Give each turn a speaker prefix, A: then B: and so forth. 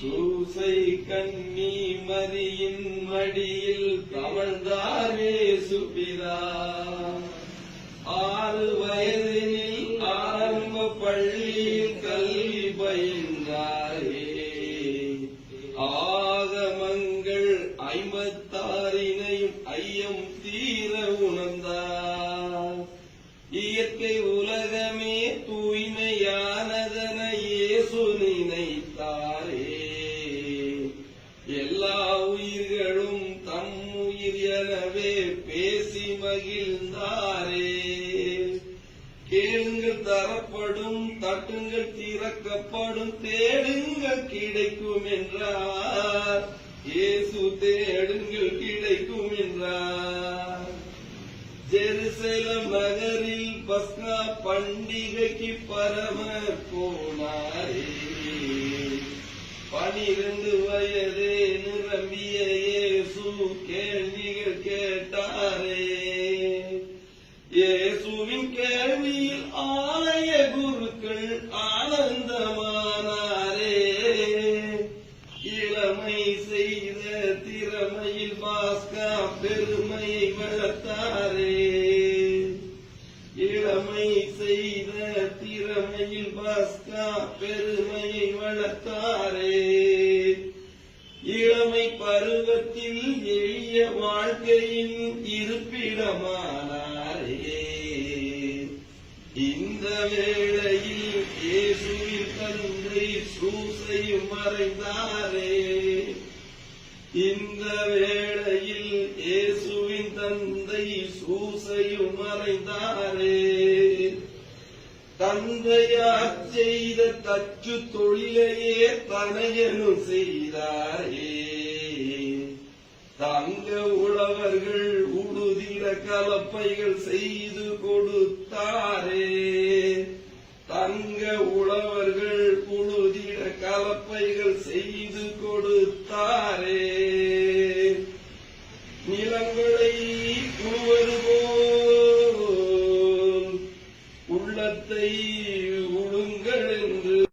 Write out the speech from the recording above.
A: சூசை கண்ணி மரியின் மடியில் தவழ்ந்தாரே சுபிதா. ஆறு வயதினில் ஆரம்ப பள்ளியில் கல்வி பயின்றாரே. ஆகமங்கள் ஐம்பத்த பேசி மகிழ்ந்தாரே. கேளுங்கள் தரப்படும் தட்டுங்கள் திறக்கப்படும் தேடுங்கள் கிடைக்கும் என்றார். இயேசு தேடுங்கள் கிடைக்கும் என்றார். ஜெருசலம் நகரில் பஸ்கா பண்டிகைக்கு பரமர் போனாரே. பனிரெண்டு வயதே நிரம்பிய இயேசு கேள்விகள் இயேசுவின் கேள்வியில் ஆலய குருக்கள் ஆனந்தமானாரே. இளமை செய்த திறமையில் பாஸ்கா பெருமை வளர்த்தாரே. இளமை செய்த திறமையில் பாஸ்கா பெருமை வளர்த்தாரே. இளமை பருவத்தில் எளிய வாழ்க்கையின் இருப்பிடமா? வேளையில் இயேசுவின் தந்தை சூசை மறைந்தாரே. இந்த வேளையில் இயேசுவின் தந்தை சூசை மறைந்தாரே. தந்தையார் செய்த தச்சு தொழிலையே தனையனும் செய்தாரே. தங்க உழவர்கள் உடுதிட கலப்பைகள் செய்து கொடுத்தாரே. உழுதிட செய்து கொடுத்தாரே. நிலங்களை உழுவது போல் உள்ளத்தை